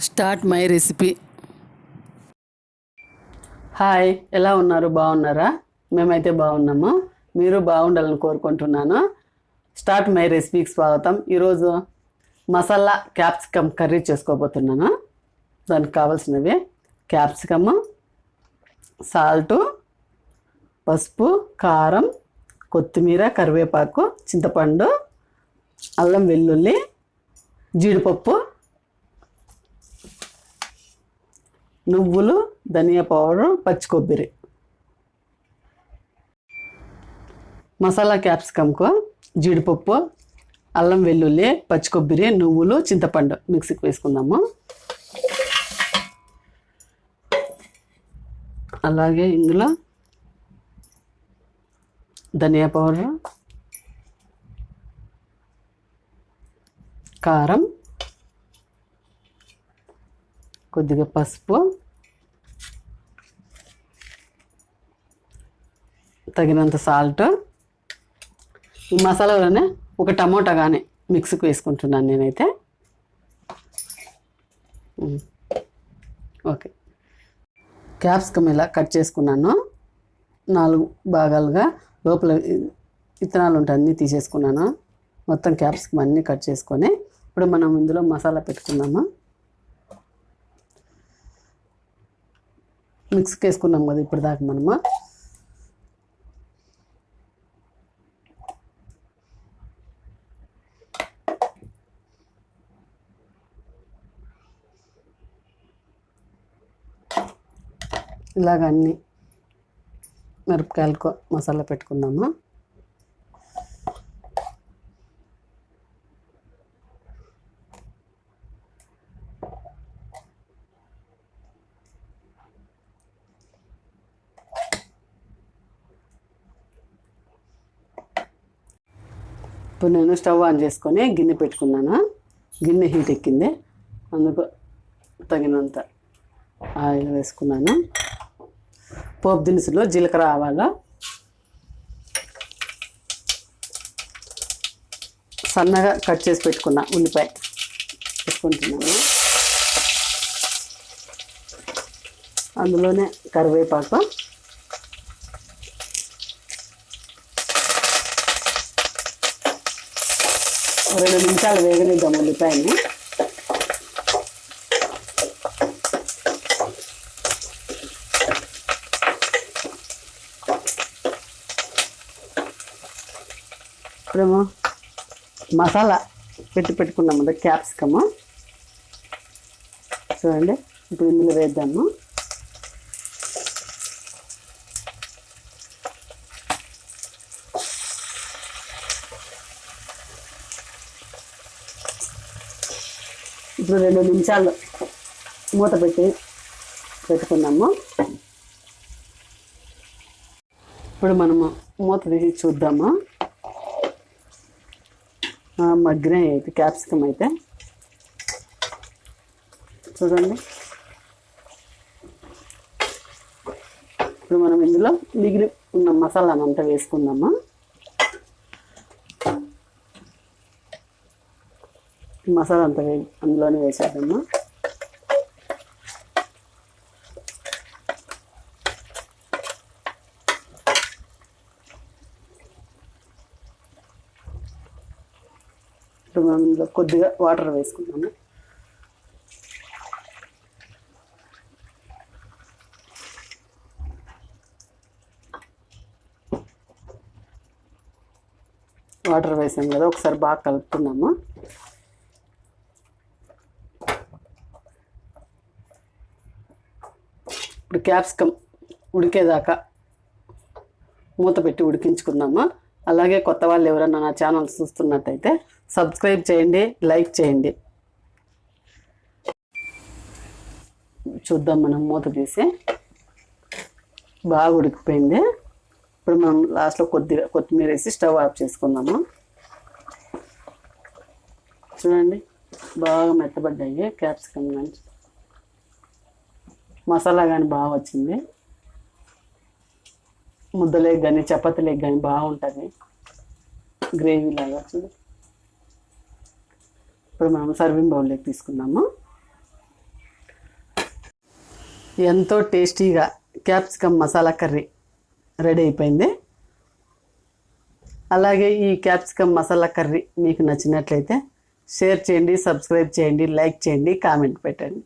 Start my recipe. Hi ఎలా ఉన్నారు? బాగున్నారా? మేమైతే బాగున్నాము. మీరు బాగుండాలని కోరుకుంటున్నాను. స్టార్ట్ మై రెసిపీకి స్వాగతం. ఈరోజు మసాలా క్యాప్సికమ్ కర్రీ చేసుకోబోతున్నాను. దానికి కావాల్సినవి క్యాప్సికమ్ సాల్టు పసుపు కారం కొత్తిమీర కరివేపాకు చింతపండు అల్లం వెల్లుల్లి జీడిపప్పు నువ్వులు ధనియా పౌడర్ పచ్చి కొబ్బరి. మసాలా క్యాప్సికమ్కు జీడిపప్పు అల్లం వెల్లుల్లి పచ్చి కొబ్బరి నువ్వులు చింతపండు మిక్సీకి వేసుకుందాము. అలాగే ఇందులో ధనియా పౌడర్ కారం కొద్దిగా పసుపు తగినంత సాల్ట్ ఈ మసాలాలోనే ఒక టమోటా కానీ మిక్స్కి వేసుకుంటున్నాను నేనైతే. ఓకే. క్యాప్సికమ్ ఇలా కట్ చేసుకున్నాను. నాలుగు భాగాలుగా లోపల ఇత్తనాలు విత్తనాలు ఉంటాయి అన్నీ తీసేసుకున్నాను. మొత్తం క్యాప్సికమ్ అన్నీ కట్ చేసుకొని ఇప్పుడు మనం ఇందులో మసాలా పెట్టుకుందాము? మిక్స్కి వేసుకున్నాం కదా ఇప్పుడు దాకా మనము. ఇలాగ అన్ని మిరపకాయలకు మసాలా పెట్టుకుందామా? ఇప్పుడు నేను స్టవ్ ఆన్ చేసుకొని గిన్నె పెట్టుకున్నాను? గిన్నె హీట్ ఎక్కింది. అందుకు తగినంత ఆయిల్ వేసుకున్నాను. పోపు దినుసులు జీలకర్ర ఆవాలు. సన్నగా కట్ చేసి పెట్టుకున్నా ఉల్లిపాయ పెట్టుకుంటున్నాను అందులోనే కరివేపాకు. రెండు నిమిషాలు వేగనిద్దాం ఉల్లిపాయని. ఇప్పుడేమో మసాలా పెట్టి పెట్టుకున్నాము కదా క్యాప్సికము చూడండి ఇప్పుడు ఇందులో వేద్దాము. ఇప్పుడు రెండు నిమిషాలు మూత పెట్టి పెట్టుకున్నాము ఇప్పుడు మనము మూత తీసి చూద్దాము? మగ్గినాయి అయితే క్యాప్సికమ్ అయితే. చూడండి. ఇప్పుడు మనం ఇందులో మిగిలి ఉన్న మసాలా అంతా వేసుకుందాము? మసాలా అంతా వే అందులోనే వేసేద్దాము? ఇప్పుడు మనం ఇందులో కొద్దిగా వాటర్ వేసుకుందాము. వాటర్ వేసాం కదా ఒకసారి బాగా కలుపుతున్నాము ఇప్పుడు క్యాప్సికమ్ ఉడికేదాకా మూత పెట్టి ఉడికించుకుందామా. అలాగే కొత్త వాళ్ళు ఎవరన్నా నా ఛానల్ చూస్తున్నట్టయితే సబ్స్క్రైబ్ చేయండి లైక్ చేయండి. చూద్దాం మనం మూత తీసి. బాగా ఉడికిపోయింది. ఇప్పుడు మనం లాస్ట్లో కొద్దిగా కొత్తిమీర వేసి స్టవ్ ఆఫ్ చేసుకుందాము. చూడండి బాగా మెత్తబడ్డాయి క్యాప్సికమ్ కానీ మసాలా కానీ బాగా వచ్చింది. ముద్దలేకి కానీ చపాతీలేకి కానీ బాగుంటుంది గ్రేవీ లాగా వచ్చింది. ఇప్పుడు మనం సర్వింగ్ బౌల్లోకి తీసుకుందాము. ఎంతో టేస్టీగా క్యాప్సికమ్ మసాలా కర్రీ రెడీ అయిపోయింది. అలాగే ఈ క్యాప్సికమ్ మసాలా కర్రీ మీకు నచ్చినట్లయితే షేర్ చేయండి సబ్స్క్రైబ్ చేయండి లైక్ చేయండి కామెంట్ పెట్టండి.